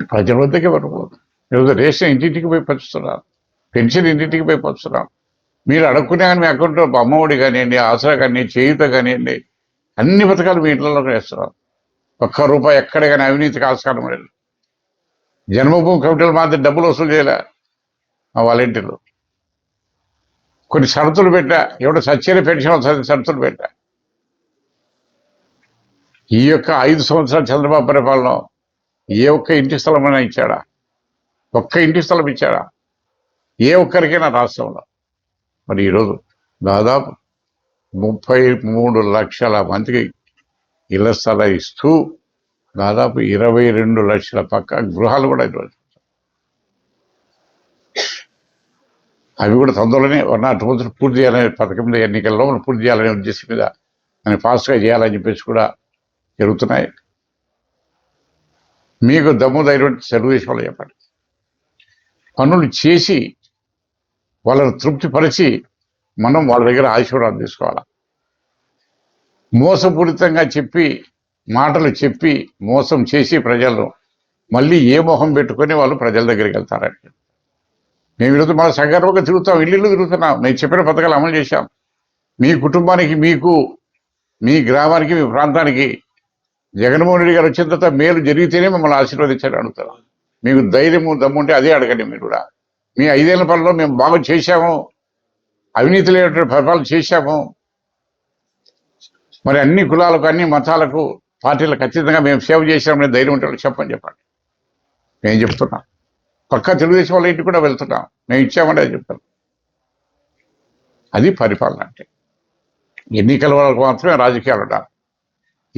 ప్రజల వద్దకే పడిపోతుంది ఈరోజు రేషన్ ఇంటింటికి పోయి పంచుతున్నారు. పెన్షన్ ఇంటింటికి పోయి పంచుతున్నాం మీరు అడుక్కునే కానీ మీ అకౌంట్లో అమ్మఒడి కానివ్వండి ఆసరా కానివ్వండి చేయుత కానివ్వండి అన్ని పథకాలు మీ ఇంట్లో వేస్తున్నాం ఒక్క రూపాయి ఎక్కడ కానీ అవినీతికి ఆస్కారం లేదు. జన్మభూమి కమిటీలు మాత్రం డబ్బులు వసూలు చేయలే మా వాలంటీర్లు. కొన్ని షరతులు పెట్టా ఎవడ సచ్చిన పెన్షన్ వస్తుంది షరతులు పెట్టా. ఈ యొక్క ఐదు సంవత్సరాల చంద్రబాబు పరిపాలన ఏ ఒక్క ఇంటి స్థలమైనా ఇచ్చాడా? ఒక్క ఇంటి స్థలం ఇచ్చాడా? ఏ ఒక్కరికైనా రాష్ట్రంలో మరి ఈరోజు దాదాపు ముప్పై మూడు లక్షల మందికి ఇళ్ళ స్థలం ఇస్తూ దాదాపు ఇరవై రెండు లక్షల పక్క గృహాలు కూడా ఈరోజు అవి కూడా తొందరలోనే నాటి నాట్ రోజులు పూర్తి చేయాలనే పథకం మీద ఎన్నికల్లో మనం పూర్తి చేయాలనే ఉద్దేశం మీద దాన్ని ఫాస్ట్గా చేయాలని చెప్పేసి కూడా జరుగుతున్నాయి. మీకు దమ్ము ధైర్యం తెలుగుదేశం వాళ్ళు చెప్పండి. పనులు చేసి వాళ్ళని తృప్తిపరిచి మనం వాళ్ళ దగ్గర ఆశీర్వాదం తీసుకోవాలి? మోసపూరితంగా చెప్పి మాటలు చెప్పి మోసం చేసి ప్రజలను మళ్ళీ ఏ మొహం పెట్టుకొని వాళ్ళు ప్రజల దగ్గరికి వెళ్తారంటే మేము ఈరోజు మన సంగర్వంగా తిరుగుతాం ఇల్లు తిరుగుతున్నాం. నేను చెప్పిన పథకాలు అమలు చేశాం. మీ కుటుంబానికి మీకు మీ గ్రామానికి మీ ప్రాంతానికి జగన్మోహన్ రెడ్డి గారు వచ్చిన తర్వాత మేలు జరిగితేనే మిమ్మల్ని ఆశీర్వదించాలని అడుగుతారు. మీకు ధైర్యము దమ్ముంటే అదే అడగండి మీరు కూడా. మీ ఐదేళ్ళ పనిలో మేము బాగా చేశాము. అవినీతి లేనటువంటి పరిపాలన చేశాము. మరి అన్ని కులాలకు అన్ని మతాలకు పార్టీలకు ఖచ్చితంగా మేము సేవ చేశామని ధైర్యం ఉంటే చెప్పని చెప్పండి. నేను చెప్తున్నా. పక్క తెలుగుదేశం వాళ్ళ ఇంటికి కూడా వెళ్తున్నాం. మేము ఇచ్చామని అది చెప్తాను అది పరిపాలన అంటే. ఎన్నికల వాళ్ళకు మాత్రమే రాజకీయాలు ఉండాలి.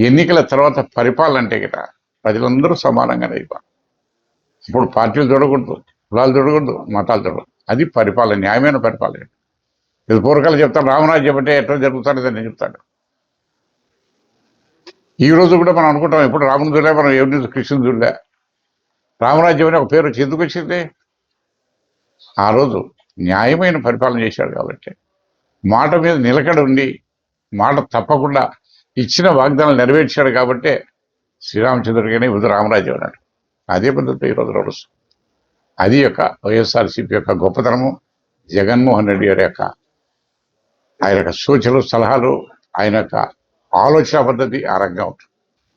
ఎన్నికల తర్వాత పరిపాలన అంటే కదా ప్రజలందరూ సమానంగానే ఇవ్వాలి ఇప్పుడు పార్టీలు చూడకూడదు కులాలు చూడకూడదు మతాలు చూడకూడదు. అది పరిపాలన న్యాయమైన పరిపాలన. ఇది పూర్వకాలు చెప్తాను రామరాజ్యం అంటే ఎట్లా జరుగుతాడో నేను చెప్తాడు. ఈ రోజు కూడా మనం అనుకుంటాం ఇప్పుడు రాముని చూడలే మనం ఎవరిని కృష్ణుని చూడలే. రామరాజ్యం అనే ఒక పేరు వచ్చి ఎందుకు వచ్చింది? ఆ రోజు న్యాయమైన పరిపాలన చేశాడు కాబట్టి. మాట మీద నిలకడ ఉండి మాట తప్పకుండా ఇచ్చిన వాగ్దానాలు నెరవేర్చాడు కాబట్టే శ్రీరామచంద్రుడిగానే ఇది రామరాజు అన్నాడు. అదే పద్ధతిలో ఈరోజు నడుస్తుంది అది యొక్క వైఎస్ఆర్సీపీ యొక్క గొప్పతనము జగన్మోహన్ రెడ్డి గారి యొక్క ఆయన యొక్క సూచనలు సలహాలు ఆయన యొక్క ఆలోచన పద్ధతి ఆ రంగా ఉంటుంది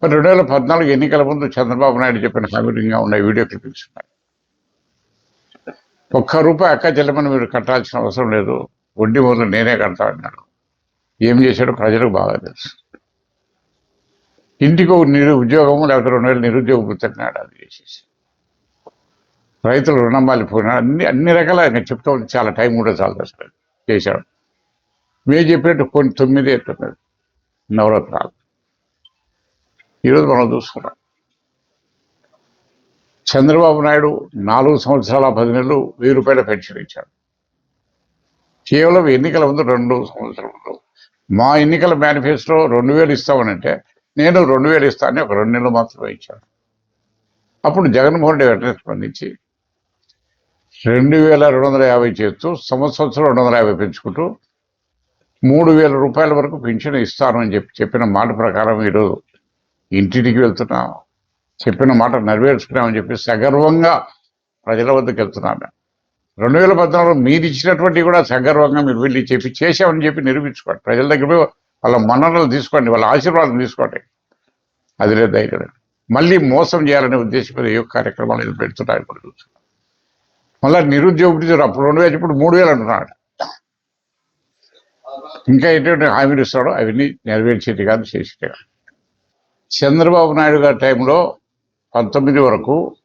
మరి రెండు వేల పద్నాలుగు ఎన్నికల ముందు చంద్రబాబు నాయుడు చెప్పిన హామీగా ఉన్న వీడియో క్లిప్పింగ్స్ ఉన్నాయి ఒక్క రూపాయి అక్క చెల్లెమని మీరు కట్టాల్సిన అవసరం లేదు. వడ్డీ మొదలు నేనే కడతా అన్నాడు. ఏం చేశాడో? ప్రజలకు బాగా తెలుసు. ఇంటికి ఒక నిరు ఉద్యోగము లేకపోతే రెండు వేలు నిరుద్యోగ పుట్టినాడు అది చేసేసి. రైతులు రుణం మాలిపోయినాడు అన్ని అన్ని రకాల చెప్తా ఉంటే చాలా టైం కూడా చాలా అసలు చేశాడు. మేము చెప్పినట్టు కొన్ని తొమ్మిది తొమ్మిది నవరత్నాలు. ఈరోజు మనం చూసుకున్నాం చంద్రబాబు నాయుడు నాలుగు సంవత్సరాల పది నెలలు వెయ్యి రూపాయల పెన్షన్ ఇచ్చాడు. కేవలం ఎన్నికల ముందు రెండు సంవత్సరాలు. మా ఎన్నికల మేనిఫెస్టో రెండు వేలు ఇస్తామనంటే నేను రెండు వేలు ఇస్తానని ఒక రెండు నెలలు మాత్రమే ఇచ్చాను. అప్పుడు జగన్మోహన్ రెడ్డి వెంటనే స్పందించి రెండు వేల రెండు వందల యాభై చేస్తూ సంవత్సరం రెండు వందల యాభై పెంచుకుంటూ మూడు వేల రూపాయల వరకు పింఛను ఇస్తాను అని చెప్పి చెప్పిన మాట ప్రకారం ఈరోజు ఇంటికి వెళ్తున్నాం. చెప్పిన మాట నెరవేర్చుకున్నామని చెప్పి సగర్వంగా ప్రజల వద్దకు వెళ్తున్నాను. రెండు వేల పద్నాలుగులో మీరు ఇచ్చినటువంటి కూడా సగర్వంగా మీరు వెళ్ళి చెప్పి చేశామని చెప్పి నిరూపించుకోండి. ప్రజల దగ్గర పోయి వాళ్ళ మన్ననలు తీసుకోండి వాళ్ళ ఆశీర్వాదం తీసుకోండి. అది లేదు ధైర్యం మళ్ళీ మోసం చేయాలనే ఉద్దేశం మీద ఏ కార్యక్రమాలు ఇది పెడుతున్నాయి ఇప్పుడు చూస్తున్నాం మళ్ళీ నిరుద్యోగ అప్పుడు రెండు వేలు ఇప్పుడు మూడు వేలు అంటున్నాడు. ఇంకా ఎటువంటి హామీలు ఇస్తాడో అవన్నీ నెరవేర్చేది కాదు చేసేది కాదు. చంద్రబాబు నాయుడు గారి టైంలో పంతొమ్మిది వరకు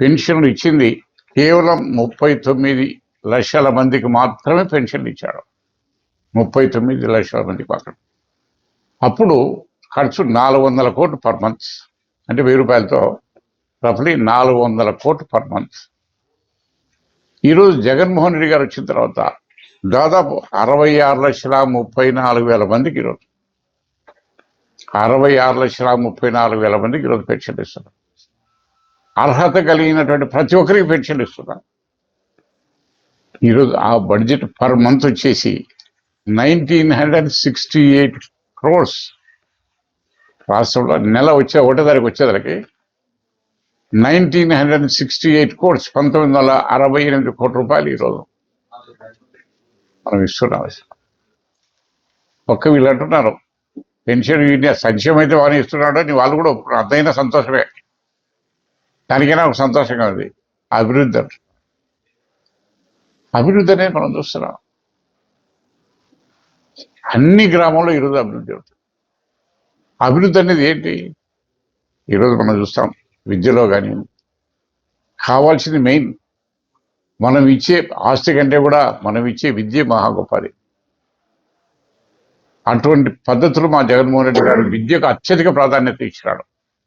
పెన్షన్లు ఇచ్చింది కేవలం ముప్పై తొమ్మిది లక్షల మందికి మాత్రమే పెన్షన్లు ఇచ్చాడు. ముప్పై తొమ్మిది లక్షల మందికి మాత్రమే. అప్పుడు ఖర్చు నాలుగు వందల కోట్లు పర్ మంత్. అంటే వెయ్యి రూపాయలతో రఫ్లీ నాలుగు వందల కోట్లు పర్ మంత్. ఈరోజు జగన్మోహన్ రెడ్డి గారు వచ్చిన తర్వాత దాదాపు అరవై ఆరు లక్షల ముప్పై నాలుగు వేల మందికి ఈరోజు. అరవై ఆరు లక్షల ముప్పై నాలుగు వేల మందికి ఈరోజు పెన్షన్ ఇస్తున్నారు. అర్హత కలిగినటువంటి ప్రతి ఒక్కరికి పెన్షన్ ఇస్తున్నారు. ఈరోజు ఆ బడ్జెట్ పర్ మంత్ వచ్చేసి nineteen hundred sixty eight crores రాష్ట్రంలో నెల వచ్చే ఒకటో తారీఖు వచ్చేదానికి nineteen hundred sixty eight crores పంతొమ్మిది వందల అరవై ఎనిమిది కోట్ల రూపాయలు ఈరోజు మనం ఇస్తున్నాం. ఒక్క వీళ్ళు అంటున్నారు పెన్షన్ వీడియో సంక్షేమ అయితే వాళ్ళు ఇస్తున్నాడో అని వాళ్ళు కూడా ఒప్పుకున్నారు. అదైనా సంతోషమే. దానికైనా ఒక సంతోషంగా ఉంది. అభివృద్ధి అభివృద్ధి అనేది మనం చూస్తున్నాం. అన్ని గ్రామాల్లో ఈరోజు అభివృద్ధి అవుతుంది అభివృద్ధి అనేది ఏంటి? ఈరోజు మనం చూస్తాం విద్యలో కానీ కావాల్సింది మెయిన్ మనం ఇచ్చే ఆస్తి కంటే కూడా మనం ఇచ్చే విద్య మహా గొప్పది. అటువంటి పద్ధతులు మా జగన్మోహన్ రెడ్డి గారు విద్యకు అత్యధిక ప్రాధాన్యత ఇచ్చినాడు.